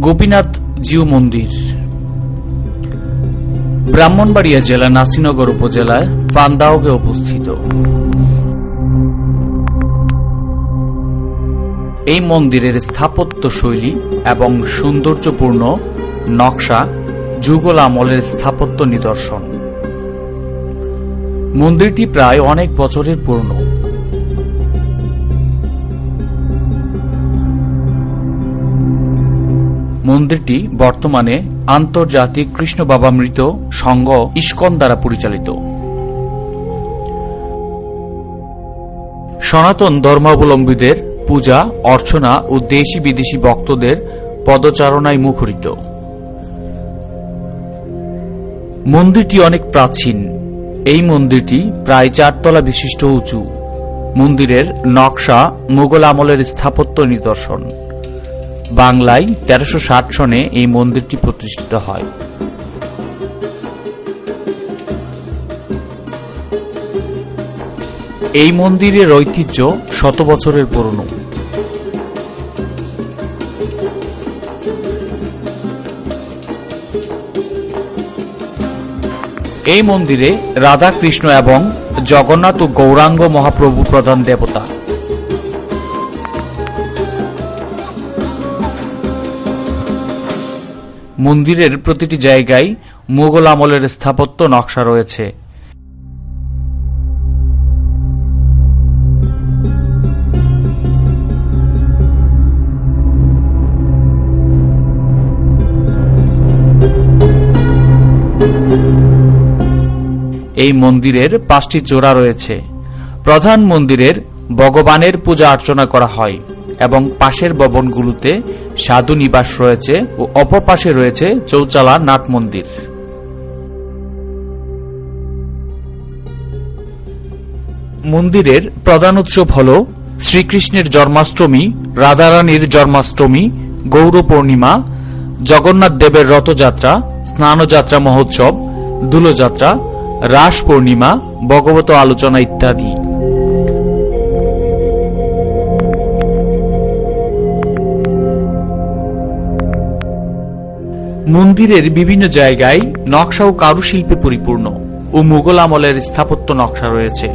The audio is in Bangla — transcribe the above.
গোপীনাথ জিউ মন্দির। ব্রাহ্মণবাড়িয়া জেলা নাসিনগর উপজেলায় পান্দাওগে অবস্থিত। এই মন্দিরের স্থাপত্য শৈলী এবং সৌন্দর্যপূর্ণ নকশা যুগল আমলের স্থাপত্য নিদর্শন। মন্দিরটি প্রায় অনেক বছরের পুরনো। মন্দিরটি বর্তমানে আন্তর্জাতিক কৃষ্ণ বাবা মৃত সংঘ ইস্কন দ্বারা পরিচালিত। সনাতন ধর্মাবলম্বীদের পূজা, অর্চনা ও দেশি বিদেশি ভক্তদের পদচারণায় মুখরিত। মন্দিরটি অনেক প্রাচীন। এই মন্দিরটি প্রায় চারতলা বিশিষ্ট উঁচু। মন্দিরের নকশা মুঘল আমলের স্থাপত্য নিদর্শন। বাংলায় তেরোশো সনে এই মন্দিরটি প্রতিষ্ঠিত হয়। এই মন্দিরের ঐতিহ্য শত বছরের পুরনো। এই মন্দিরে রাধা কৃষ্ণ এবং জগন্নাথ ও গৌরাঙ্গ মহাপ্রভু প্রধান দেবতা মন্দিরের প্রতিটি জায়গায় মুঘল আমলের স্থাপত্য নকশা রয়েছে। এই মন্দিরের পাঁচটি চূড়া রয়েছে। প্রধান মন্দিরের ভগবানের পূজা অর্চনা করা হয়। এবং পাশের ভবনগুলোতে সাধু নিবাস রয়েছে ও অপর পাশে রয়েছে চৌচালা নাট মন্দির। মন্দিরের প্রধান উৎসব হল শ্রীকৃষ্ণের জন্মাষ্টমী, রাধারানীর জন্মাষ্টমী গৌর পূর্ণিমা জগন্নাথ দেবের রথযাত্রা, স্নানযাত্রা মহোৎসব দুলযাত্রা রাস পূর্ণিমা ভগবত আলোচনা ইত্যাদি। মন্দিরের বিভিন্ন জায়গায় নকশা ও কারুশিল্পে পরিপূর্ণ ও মোগল আমলের স্থাপত্য নকশা রয়েছে।